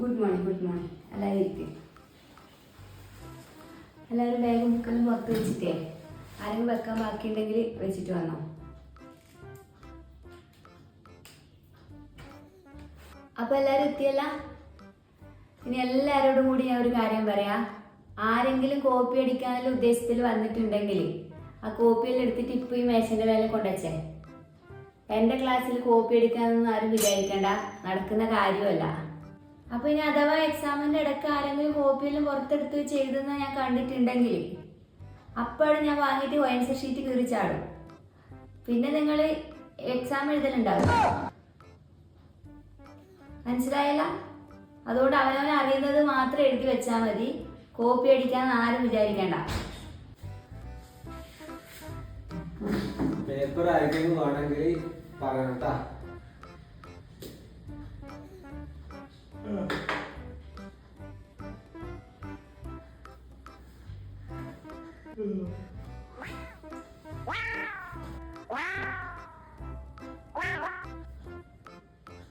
Good morning good morning എല്ലാവരും ഇരിക്കും. എല്ലാവരും ബാഗും ബുക്കെല്ലാം പുറത്ത് വെച്ചിട്ടേ? ആരെങ്കിലും വെക്കാൻ ബാക്കിയുണ്ടെങ്കിൽ വെച്ചിട്ട് വന്നോ? അപ്പോൾ എല്ലാവരും എത്തിയല്ല? ഇനി എല്ലാവരോടും കൂടി ഞാൻ ഒരു കാര്യം പറയാം. ആരെങ്കിലും കോപ്പി അടിക്കാനുള്ള ഉദ്ദേശത്തിൽ വന്നിട്ടുണ്ടെങ്കിൽ ആ കോപ്പിയെല്ലാം എടുത്തിട്ട് ഇപ്പോൾ ഈ മേശന്റെ മേലെ കൊണ്ടുവച്ചേ എന്റെ ക്ലാസ്സിൽ കോപ്പി അടിക്കാനൊന്നും ആരും വിചാരിക്കണ്ട. നടക്കുന്ന കാര്യമല്ല. അപ്പോൾ ഇനി അഥവാ എക്സാമിന്റെ ഇടയ്ക്ക് ആരെങ്കിലും കോപ്പിയെല്ലാം പുറത്തെടുത്ത് ചെയ്തെന്ന് ഞാൻ കണ്ടിട്ടുണ്ടെങ്കിൽ അപ്പോഴും ഞാൻ വാങ്ങിയിട്ട് ഒ വയൻസർ ഷീറ്റ് കീറി ചാടും. പിന്നെ നിങ്ങൾ എക്സാം എഴുതലുണ്ടാവും. മനസ്സിലായല്ല? അതുകൊണ്ട് അവനവൻ അറിയുന്നത് മാത്രം എഴുതി വെച്ചാൽ മതി. കോപ്പി അടിക്കാൻ ആരും വിചാരിക്കേണ്ട. പേപ്പർ ആർക്കെങ്കിലും വേണമെങ്കിൽ പറയണം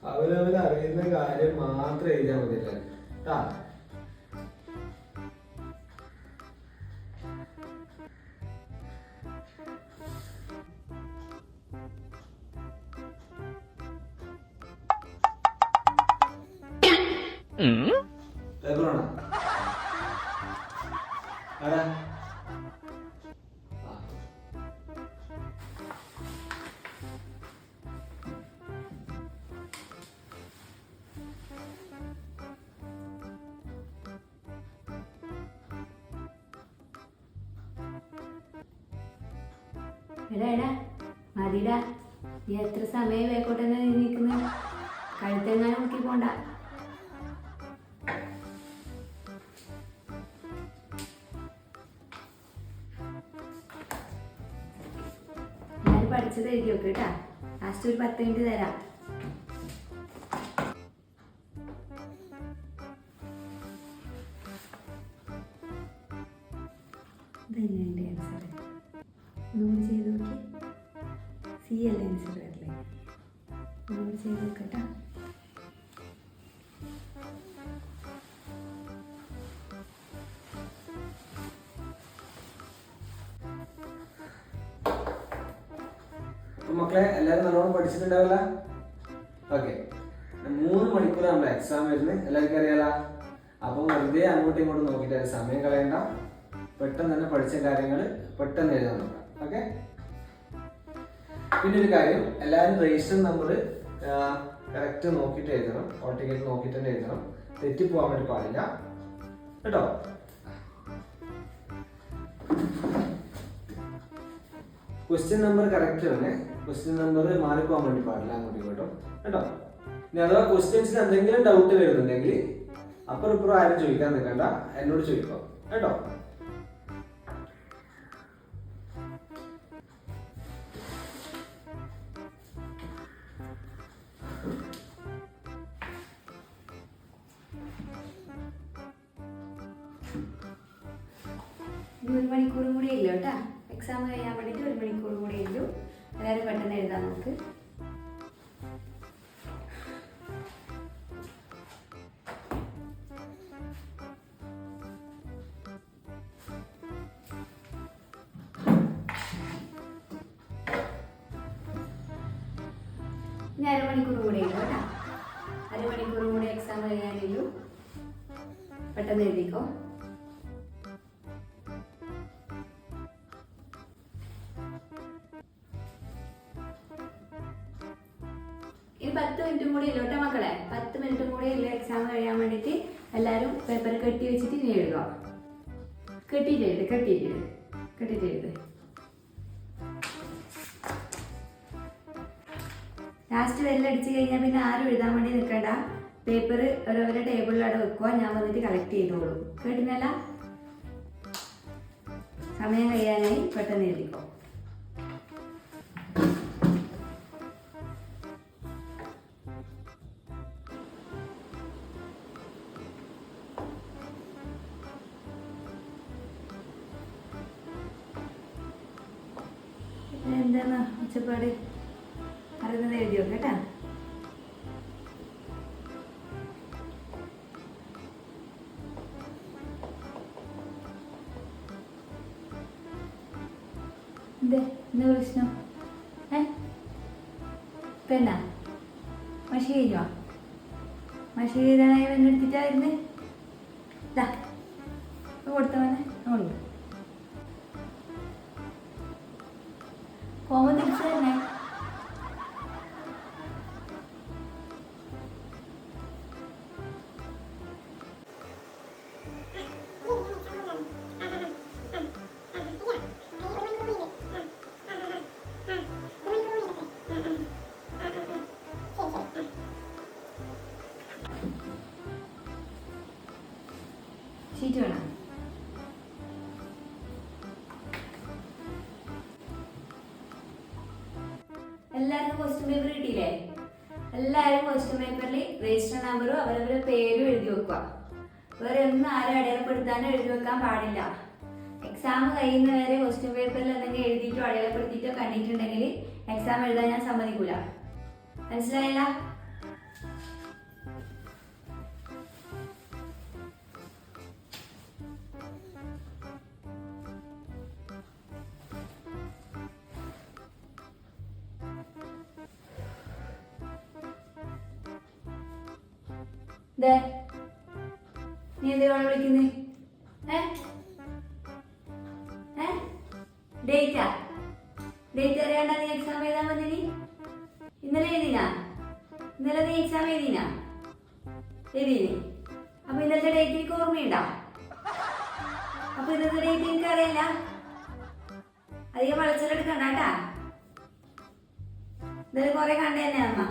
അവരവർ അറിയുന്ന കാര്യം മാത്രം എഴുതിയാൽ മതിയല്ലേ? കേട്ടാ എടാ എടാ മതിടാ. നീ എത്ര സമയം വേക്കോട്ടെ നീ നിൽക്കുന്നത്? കഴുത്തെങ്ങാനും മുക്കി പോണ്ട. പഠിച്ചത് എഴുതി നോക്ക് കേട്ടാ. ലാസ്റ്റ് ഒരു പത്ത് മിനിറ്റ് തരാം. ചെയ്ത് നോക്കി. സി അല്ലേ ആൻസർ വരില്ലേ ഒന്നുകൂടി ചെയ്ത് നോക്കട്ടാ മക്കളെ എല്ലാവരും നല്ലോണം പഠിച്ചിട്ടുണ്ടാവില്ല? ഓക്കെ. മൂന്ന് മണിക്കൂർ നമ്മുടെ എക്സാം വരുന്നത്. എല്ലാവർക്കും അറിയാലോ? അപ്പൊ വെറുതെ അങ്ങോട്ടും ഇങ്ങോട്ടും നോക്കിയിട്ട് സമയം കളയണ്ട. പെട്ടെന്ന് തന്നെ പഠിച്ച കാര്യങ്ങൾ പെട്ടെന്ന് എഴുതാൻ നോക്കാം. ഓക്കെ? പിന്നെ ഒരു കാര്യം എല്ലാവരും രജിസ്റ്റർ നമ്മൾ കറക്റ്റ് നോക്കിയിട്ട് എഴുതണം. ഹോൾ ടിക്കറ്റ് നോക്കിയിട്ട് തന്നെ എഴുതണം. തെറ്റിപ്പോവാൻ വേണ്ടി പാടില്ല. കേട്ടോ? ക്വസ്റ്റ്യൻ നമ്പർ കറക്റ്റ് തന്നെ ക്വസ്റ്റ്യൻ നമ്പർ മാറിപ്പോകാൻ വേണ്ടി പാടില്ല അങ്ങോട്ട് കേട്ടോ. കേട്ടോ? ഇനി അഥവാ ക്വസ്റ്റ്യൻസിന് എന്തെങ്കിലും ഡൗട്ട് വരുന്നുണ്ടെങ്കിൽ അപ്പുറം ഇപ്പുറം ആരും ചോദിക്കാൻ നിൽക്കണ്ട. എന്നോട് ചോദിക്കാം. കേട്ടോ? ഒരു മണിക്കൂറും കൂടി ഇല്ല കേട്ടാ. എക്സാം കഴിയാൻ വേണ്ടിയിട്ട് ഒരു മണിക്കൂർ കൂടി ഇല്ലു എല്ലാവരും പെട്ടെന്ന് എഴുതാം നമുക്ക്. ഇനി അരമണിക്കൂർ കൂടെ ഇല്ലു കേട്ടോ. അരമണിക്കൂർ കൂടെ എക്സാം കഴിയാനുള്ളൂ പെട്ടെന്ന് എഴുതിക്കോ. പത്ത് മിനിറ്റും കൂടി ഇല്ല കേട്ടോ മക്കളെ? പത്ത് മിനിറ്റും കൂടി ഇല്ല എക്സാം കഴിയാൻ വേണ്ടിയിട്ട് എല്ലാവരും പേപ്പർ കെട്ടി വെച്ചിട്ട് ഇനി എഴുതുക. കെട്ടിയിട്ട് എഴുത് കെട്ടിയിട്ട് എഴുത് കെട്ടിയിട്ട് എഴുത്. ലാസ്റ്റ് വെല്ലടിച്ച് കഴിഞ്ഞാൽ പിന്നെ ആരും എഴുതാൻ വേണ്ടി നിൽക്കണ്ട. പേപ്പർ ഓരോരോ ടേബിളിലവിടെ വെക്കുക ഞാൻ വന്നിട്ട് കളക്ട് ചെയ്തോളൂ. കേട്ടിനല്ല സമയം കഴിയാനായി. പെട്ടെന്ന് എഴുതിക്കോ. ഉച്ചപ്പാട് അറിയുന്നത് എഴുതിയോ കേട്ടാ. എന്തേ? എന്താ പ്രശ്നം? പെണ്ണ മഷി കഴിഞ്ഞോ? മഷി കഴിഞ്ഞാൽ എന്നെ കൊടുത്തവനെ ഉള്ളൂ കോമ തിരിച്ചു തന്നെ ഷീറ്റ് വേണം ക്വസ്റ്റ്യൻ പേപ്പർ എല്ലാവരും ക്വസ്റ്റ്യൻ പേപ്പറിൽ രജിസ്റ്റർ നമ്പറും അവരവരുടെ പേരും എഴുതി വെക്കുക. വേറെ ഒന്നും ആരും അടയാളപ്പെടുത്താനോ എഴുതി വെക്കാൻ പാടില്ല. എക്സാം കഴിയുന്നവരെ ക്വസ്റ്റ്യൻ പേപ്പറിൽ എന്തെങ്കിലും എഴുതിയിട്ടോ അടയാളപ്പെടുത്തിയിട്ടോ കണ്ടിട്ടുണ്ടെങ്കിൽ എക്സാം എഴുതാൻ ഞാൻ സമ്മതിക്കൂല. മനസ്സിലായില്ല? ദേ, നീ എന്തിനാണ് വിളിക്കുന്നത് ഏ? ഏ? ഡേറ്റാ ഡേറ്റ് അറിയാണ്ട നീ എക്സാം എഴുതാൻ വന്നിനി? ഇന്നലെ എഴുതിനാ? ഇന്നലെ നീ എക്സാം എഴുതിനാ? എഴുതിനി. അപ്പൊ ഇന്നത്തെ ഡേറ്റ് എനിക്ക് ഓർമ്മയുണ്ടോ? അപ്പൊ ഇന്നത്തെ ഡേറ്റ് എനിക്ക് അറിയില്ല? അധികം വളച്ചിലെടുക്കണ്ട കേട്ടാ. ഇന്നലെ കുറെ കണ്ടു തന്നെ അമ്മ.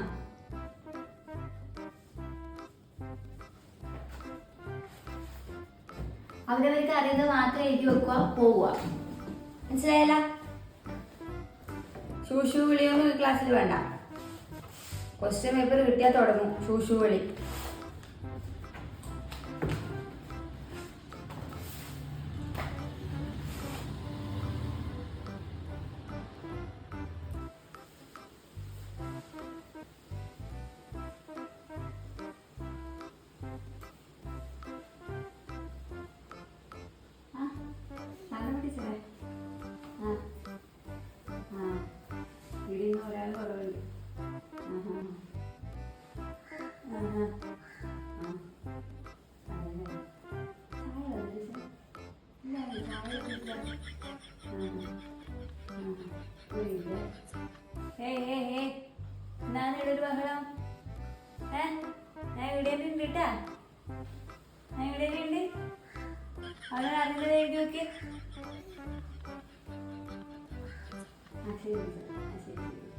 അവരവർക്ക് അറിയുന്നത് മാത്രം എഴുതി വെക്കുക പോവുക. മനസ്സിലായല്ല? ഷൂഷു വിളിയൊന്നും ക്ലാസ്സിൽ വേണ്ട. ക്വസ്റ്റ്യൻ പേപ്പർ കിട്ടിയാൽ തുടങ്ങും ഷൂഷു വിളി. കേട്ടാ? ഉണ്ട് അവനെ അറിഞ്ഞത് എഴുതി നോക്കി ആ ശരി. ആ ശരി ശരി.